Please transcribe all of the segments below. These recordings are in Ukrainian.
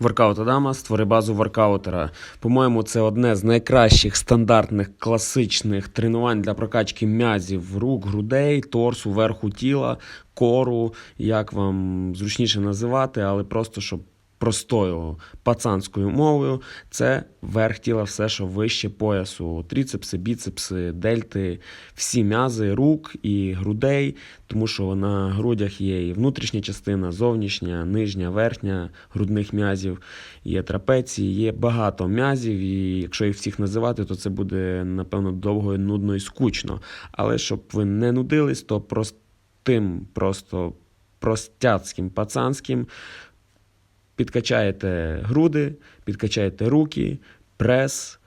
Воркаут Адама створи базу воркаутера. По-моєму, це одне з найкращих стандартних класичних тренувань для прокачки м'язів рук, грудей, торсу, верху тіла, кору, як вам зручніше називати, але просто щоб простою пацанською мовою, це верх тіла, все, що вище поясу, тріцепси, біцепси, дельти, всі м'язи рук і грудей, тому що на грудях є і внутрішня частина, зовнішня, нижня, верхня грудних м'язів, є трапеції, є багато м'язів, і якщо їх всіх називати, то це буде, напевно, довго, і нудно і скучно. Але щоб ви не нудились, то простим, просто простяцьким, пацанським підкачаєте груди, підкачаєте руки, прес,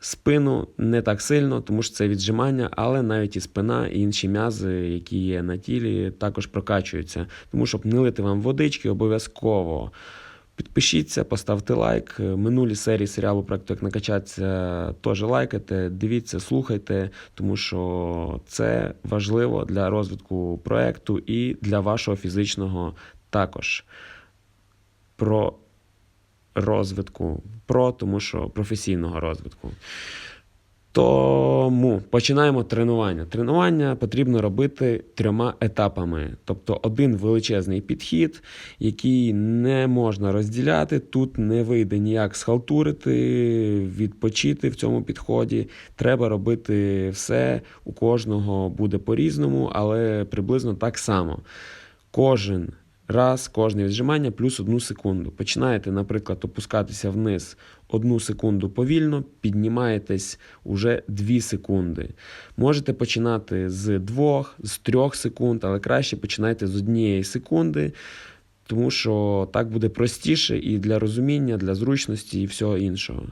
спину не так сильно, тому що це віджимання, але навіть і спина, і інші м'язи, які є на тілі, також прокачуються. Тому щоб не лити вам водички, обов'язково. Підпишіться, поставте лайк. Минулі серії серіалу проекту Як накачатися теж лайкайте, дивіться, слухайте, тому що це важливо для розвитку проекту і для вашого фізичного також про розвитку, про тому що професійного розвитку. Тому починаємо тренування. Тренування потрібно робити трьома етапами. Тобто один величезний підхід, який не можна розділяти. Тут не вийде ніяк схалтурити, відпочити в цьому підході. Треба робити все. У кожного буде по-різному, але приблизно так само. Кожен раз, кожне віджимання плюс одну секунду. Починаєте, наприклад, опускатися вниз одну секунду повільно, піднімаєтесь уже 2 секунди. Можете починати з 2, з 3 секунд, але краще починайте з однієї секунди. Тому що так буде простіше і для розуміння, для зручності і всього іншого.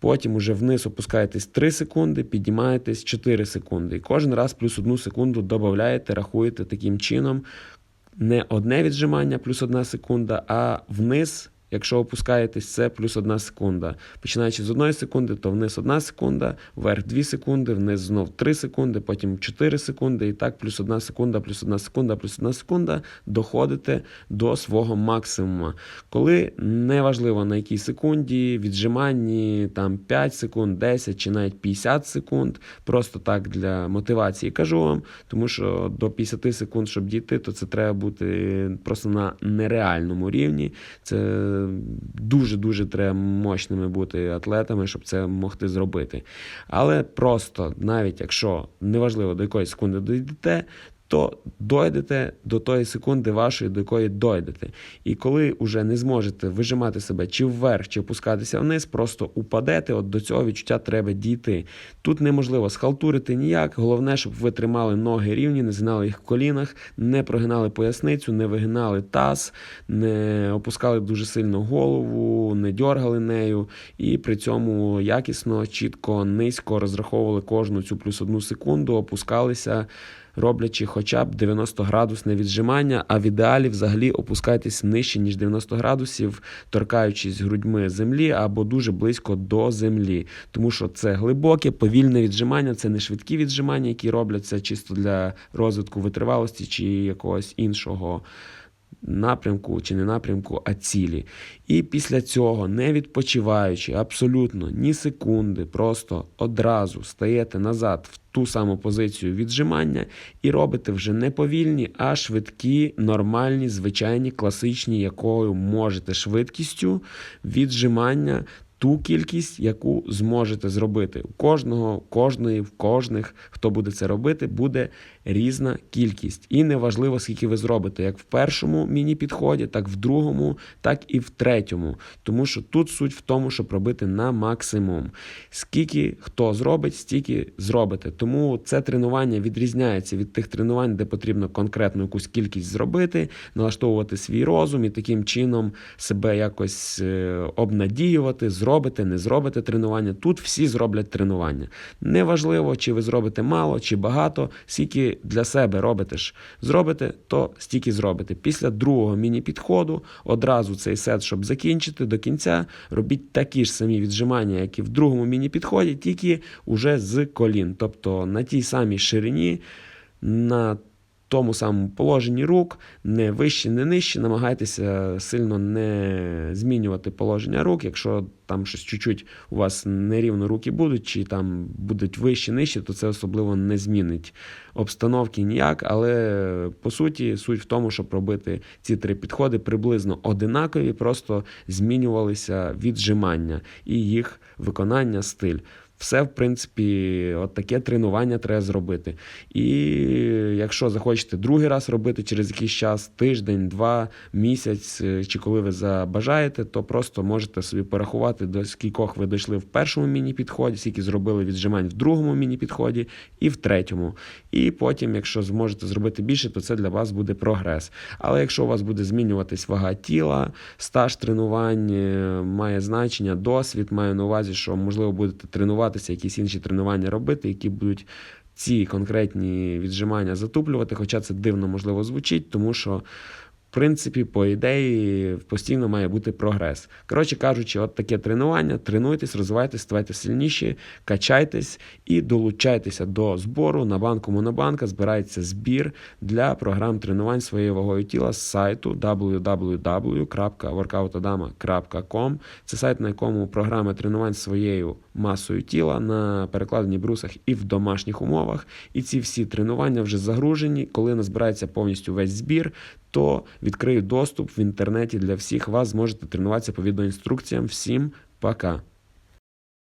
Потім уже вниз опускаєтесь 3 секунди, піднімаєтесь 4 секунди. І кожен раз плюс одну секунду додаєте, рахуєте таким чином. Не одне віджимання плюс одна секунда, а вниз, якщо опускаєтесь, це плюс одна секунда. Починаючи з одної секунди, то вниз одна секунда, вверх 2 секунди, вниз знов 3 секунди, потім 4 секунди, і так плюс одна секунда, плюс одна секунда, плюс одна секунда доходите до свого максимуму. Коли неважливо на якій секунді, віджиманні там 5 секунд, 10 чи навіть 50 секунд, просто так для мотивації кажу вам, тому що до 50 секунд, щоб дійти, то це треба бути просто на нереальному рівні. Це дуже-дуже треба мощними бути атлетами, щоб це могти зробити. Але просто, навіть якщо неважливо до якоїсь секунди дійдете, то дойдете до тої секунди вашої, до якої дойдете. І коли вже не зможете вижимати себе чи вверх, чи опускатися вниз, просто упадете, от до цього відчуття треба дійти. Тут неможливо схалтурити ніяк. Головне, щоб ви тримали ноги рівні, не згинали їх в колінах, не прогинали поясницю, не вигинали таз, не опускали дуже сильно голову, не дьоргали нею, і при цьому якісно, чітко, низько розраховували кожну цю плюс одну секунду, опускалися роблячи хоча б 90 градусне віджимання, а в ідеалі взагалі опускайтесь нижче, ніж 90 градусів, торкаючись грудьми землі або дуже близько до землі. Тому що це глибоке, повільне віджимання, це не швидкі віджимання, які робляться чисто для розвитку витривалості чи якогось іншого. Напрямку чи не напрямку, а цілі. І після цього, не відпочиваючи абсолютно ні секунди, просто одразу стаєте назад в ту саму позицію віджимання і робите вже не повільні, а швидкі, нормальні, звичайні, класичні, якою можете швидкістю віджимання. Ту кількість, яку зможете зробити. У кожного, кожної, в кожних, хто буде це робити, буде різна кількість. І неважливо, скільки ви зробите, як в першому міні-підході, так в другому, так і в третьому. Тому що тут суть в тому, щоб робити на максимум. Скільки хто зробить, стільки зробите. Тому це тренування відрізняється від тих тренувань, де потрібно конкретно якусь кількість зробити, налаштовувати свій розум і таким чином себе якось е, обнадіювати, зробите, не зробите тренування. Тут всі зроблять тренування. Неважливо, чи ви зробите мало, чи багато, скільки для себе робите ж зробите, то стільки зробите. Після другого міні-підходу одразу цей сет, щоб закінчити до кінця, робіть такі ж самі віджимання, як і в другому міні-підході, тільки уже з колін. Тобто на тій самій ширині, на тому самому положенні рук, не вище, не нижче. Намагайтеся сильно не змінювати положення рук. Якщо там щось чуть-чуть у вас нерівно руки будуть, чи там будуть вище, нижче, то це особливо не змінить обстановки ніяк. Але по суті, суть в тому, щоб робити ці три підходи приблизно одинакові, просто змінювалися віджимання і їх виконання, стиль. Все, в принципі, от таке тренування треба зробити. І якщо захочете другий раз робити через якийсь час, тиждень, два, місяць, е, чи коли ви забажаєте, то просто можете собі порахувати, до скількох ви дійшли в першому міні-підході, скільки зробили віджимань в другому міні-підході і в третьому. І потім, якщо зможете зробити більше, то це для вас буде прогрес. Але якщо у вас буде змінюватись вага тіла, стаж тренувань е, має значення, досвід маю на увазі, що можливо будете тренуватися, якісь інші тренування робити, які будуть ці конкретні віджимання затуплювати, хоча це дивно можливо звучить, тому що. Принципі, по ідеї, постійно має бути прогрес. Коротше кажучи, от таке тренування. Тренуйтесь, розвивайтесь, ставайте сильніші, качайтесь і долучайтеся до збору на банку Монобанка. Збирається збір для програм тренувань своєю вагою тіла з сайту www.workoutadama.com. Це сайт, на якому програми тренувань своєю масою тіла на перекладенні брусах і в домашніх умовах. І ці всі тренування вже загружені. Коли назбирається повністю весь збір, то відкрию доступ в інтернеті для всіх вас. Зможете тренуватися по відеоінструкціям. Всім пока!